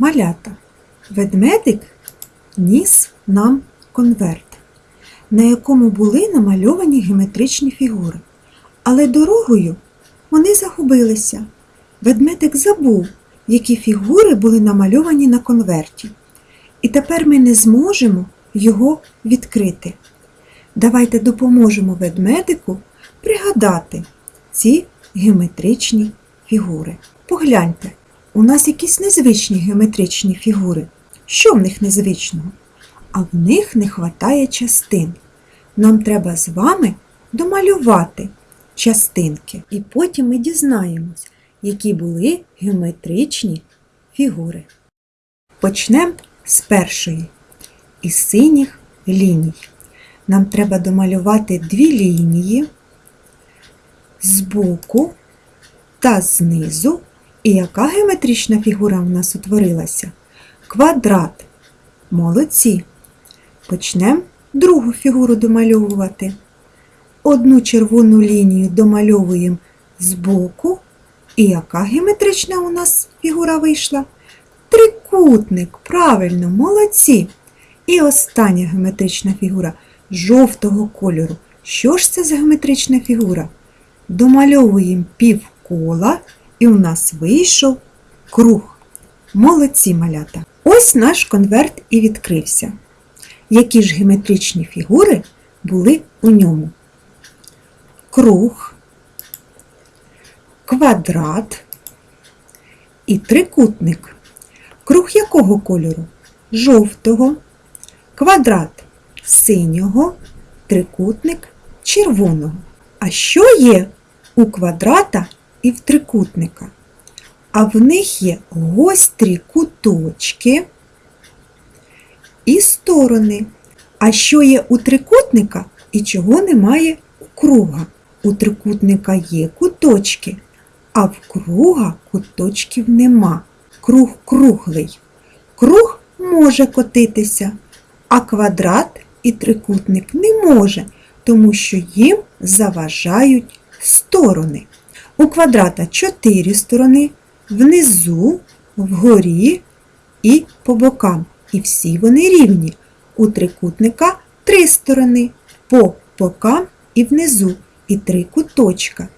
Малята. Ведмедик ніс нам конверт, на якому були намальовані геометричні фігури. Але дорогою вони загубилися. Ведмедик забув, які фігури були намальовані на конверті. І тепер ми не зможемо його відкрити. Давайте допоможемо ведмедику пригадати ці геометричні фігури. Погляньте, у нас якісь незвичні геометричні фігури. Що в них незвичного? А в них не вистачає частин. Нам треба з вами домалювати частинки. І потім ми дізнаємось, які були геометричні фігури. Почнемо з першої із синіх ліній. Нам треба домалювати дві лінії збоку та знизу. І яка геометрична фігура в нас утворилася? Квадрат. Молодці. Почнемо другу фігуру домальовувати. Одну червону лінію домальовуємо збоку. І яка геометрична у нас фігура вийшла? Трикутник. Правильно, молодці. І остання геометрична фігура жовтого кольору. Що ж це за геометрична фігура? Домальовуємо півкола, і у нас вийшов круг. Молодці малята. Ось наш конверт і відкрився. Які ж геометричні фігури були у ньому? Круг, квадрат і трикутник. Круг якого кольору? Жовтого, квадрат синього, трикутник червоного. А що є у квадрата і в трикутника? А в них є гострі куточки і сторони. А що є у трикутника і чого немає у круга? У трикутника є куточки, а в круга куточків нема. Круг круглий. Круг може котитися, а квадрат і трикутник не може, тому що їм заважають сторони. У квадрата чотири сторони, внизу, вгорі і по бокам. І всі вони рівні. У трикутника три сторони по бокам і внизу, і три куточка.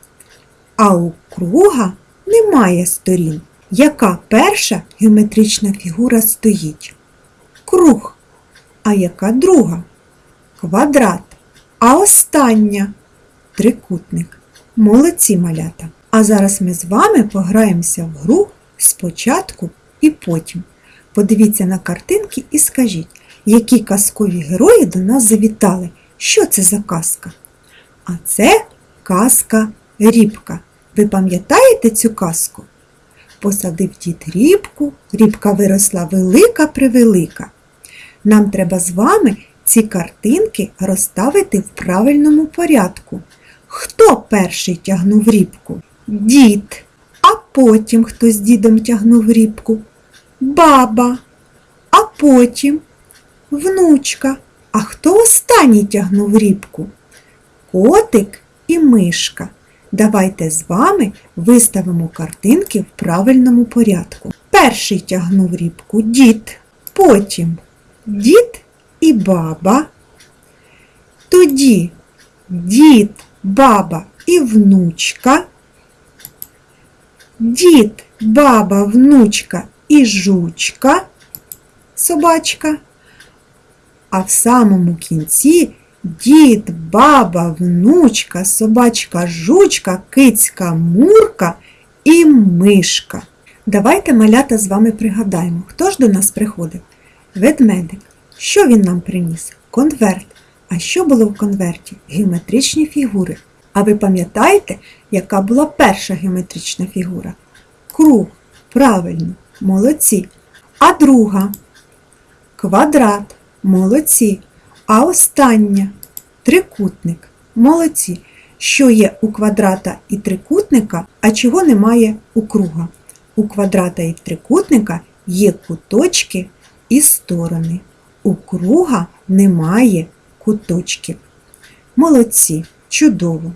А у круга немає сторін. Яка перша геометрична фігура стоїть? Круг. А яка друга? Квадрат. А остання трикутник. Молодці малята. А зараз ми з вами пограємося в гру спочатку і потім. Подивіться на картинки і скажіть, які казкові герої до нас завітали. Що це за казка? А це казка Рібка. Ви пам'ятаєте цю казку? Посадив дід рібку, рібка виросла велика-превелика. Нам треба з вами ці картинки розставити в правильному порядку. Хто перший тягнув рібку? Дід. А потім хто з дідом тягнув рібку? Баба. А потім внучка. А хто останній тягнув рібку? Котик і мишка. Давайте з вами виставимо картинки в правильному порядку. Перший тягнув рібку дід, потім дід і баба. Тоді дід, баба і внучка. Дід, баба, внучка і жучка, собачка. А в самому кінці дід, баба, внучка, собачка, жучка, кицька, мурка і мишка. Давайте малята з вами пригадаємо, хто ж до нас приходив? Ведмедик. Що він нам приніс? Конверт. А що було в конверті? Геометричні фігури. А ви пам'ятаєте, яка була перша геометрична фігура? Круг. Правильно, молодці. А друга квадрат. Молодці. А остання трикутник. Молодці. Що є у квадрата і трикутника, а чого немає у круга? У квадрата і трикутника є куточки і сторони. У круга немає куточків. Молодці, чудово!